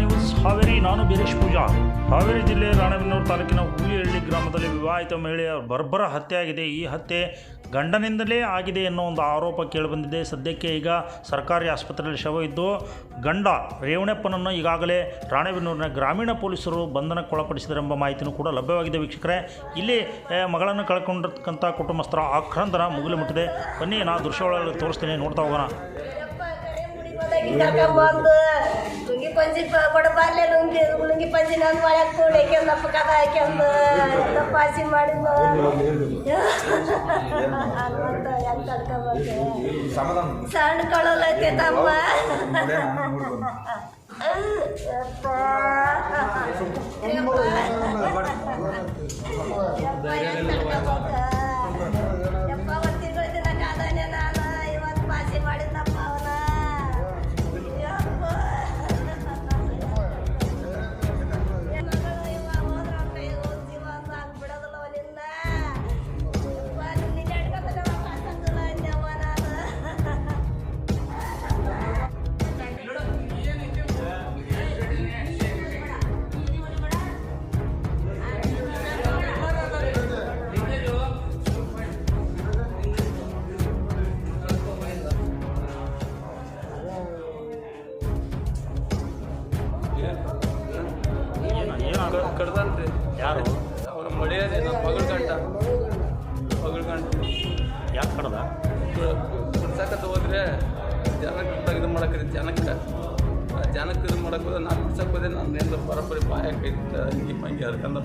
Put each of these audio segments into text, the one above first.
News Haveri, ನಾನು ಬೀರೇಶ್ ಪೂಜಾ. ಹಾವೇರಿ ಜಿಲ್ಲೆ ರಾಣೆಬೆನ್ನೂರು ತಾಲೂಕಿನ ಹುಲಿಹಳ್ಳಿ ಗ್ರಾಮದಲ್ಲಿ ವಿವಾಹಿತ ಮಹಿಳೆಯ ಬರ್ಬರ ಹತ್ಯೆಯಾಗಿದೆ. ಈ ಹತ್ಯೆ ಗಂಡನಿಂದಲೇ ಆಗಿದೆ ಅನ್ನೋ ಒಂದು ಆರೋಪ ಕೇಳಿಬಂದಿದೆ. ಸದ್ಯಕ್ಕೆ ಈಗ ಸರ್ಕಾರಿ ಆಸ್ಪತ್ರೆಯಲ್ಲಿ ಶವ ಇದ್ದು, ಗಂಡ ರೇವಣಪ್ಪನನ್ನು ಈಗಾಗಲೇ ರಾಣೆಬೆನ್ನೂರಿನ ಗ್ರಾಮೀಣ ಪೊಲೀಸರು ಬಂಧನಕ್ಕೊಳಪಡಿಸಿದರೆಂಬ ಮಾಹಿತಿಯೂ ಕೂಡ ಲಭ್ಯವಾಗಿದೆ ವೀಕ್ಷಕರೇ. ಇಲ್ಲಿ ಮಗಳನ್ನು ಕಳ್ಕೊಂಡಿರ್ತಕ್ಕಂಥ ಕುಟುಂಬಸ್ಥರ ಆಕ್ರಂದನ ಮುಗಿಲು ಮುಟ್ಟಿದೆ. ಬನ್ನಿ, ನಾ ದೃಶ್ಯಗಳಲ್ಲಿ ತೋರಿಸ್ತೀನಿ. ನೋಡ್ತಾ ಹೋಗೋಣ. ಯಪ್ಪ, ಕರೆ ನುಂಗಿ ನುಂಗಿ ಪಂಜಿ ಲುಂಗಿ ಪಂಚಿ ಪ- ಹಾಕ್ಯಂದಪ್ಪ ಕದ ಹಾಕ್ಯಂದು ಪಾಸಿ ಕರ್ಕೊಂಬಂದೆ ಸಣ್ಣ ಕಳಲೈತೆ ತಮ್ಮ ಕಡ್ದನ್ರಿ ಯಾರು? ಅವ್ರ ಮಳೆಯದೇ ನಮ್ಮ ಮಗಳ ಗಂಟ ಮಗಳ ಗಂಟ ಯಾಕೆ ಕಡ್ದ? ಬಿಡ್ಸಕತ್ತ ಹೋದ್ರೆ ಜನಕ್ಕೆ ಇದು ಮಾಡಕ್ರಿ ಜನಕ್ಕೆ. ಜನಕ್ಕೆ ಇದು ಮಾಡಕ್ಕೆ ಹೋದ್ರೆ ನಾನು ಬಿಡ್ಸಕ್ಕೆ ಹೋದೆ ನಾನು ಏನು ಬರೋಬ್ಬರಿ ಬಾಯ ಕೈತ ಹಿಂಗೆ ಮಂಗಿ ಅದಕ್ಕಂದ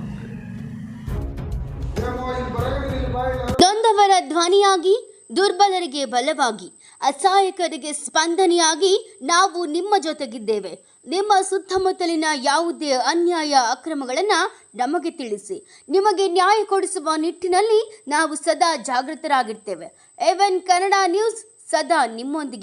ನೊಂದವರ ಧ್ವನಿಯಾಗಿ ದುರ್ಬಲರಿಗೆ ಬಲವಾಗಿ ಅಸಹಾಯಕರಿಗೆ ಸ್ಪಂದನೆಯಾಗಿ ನಾವು ನಿಮ್ಮ ಜೊತೆಗಿದ್ದೇವೆ. ನಿಮ್ಮ ಸುತ್ತಮುತ್ತಲಿನ ಯಾವುದೇ ಅನ್ಯಾಯ ಅಕ್ರಮಗಳನ್ನು ನಮಗೆ ತಿಳಿಸಿ. ನಿಮಗೆ ನ್ಯಾಯ ಕೊಡಿಸುವ ನಿಟ್ಟಿನಲ್ಲಿ ನಾವು ಸದಾ ಜಾಗೃತರಾಗಿರ್ತೇವೆ. ಎವೆನ್ ಕನ್ನಡ ನ್ಯೂಸ್ ಸದಾ ನಿಮ್ಮೊಂದಿಗೆ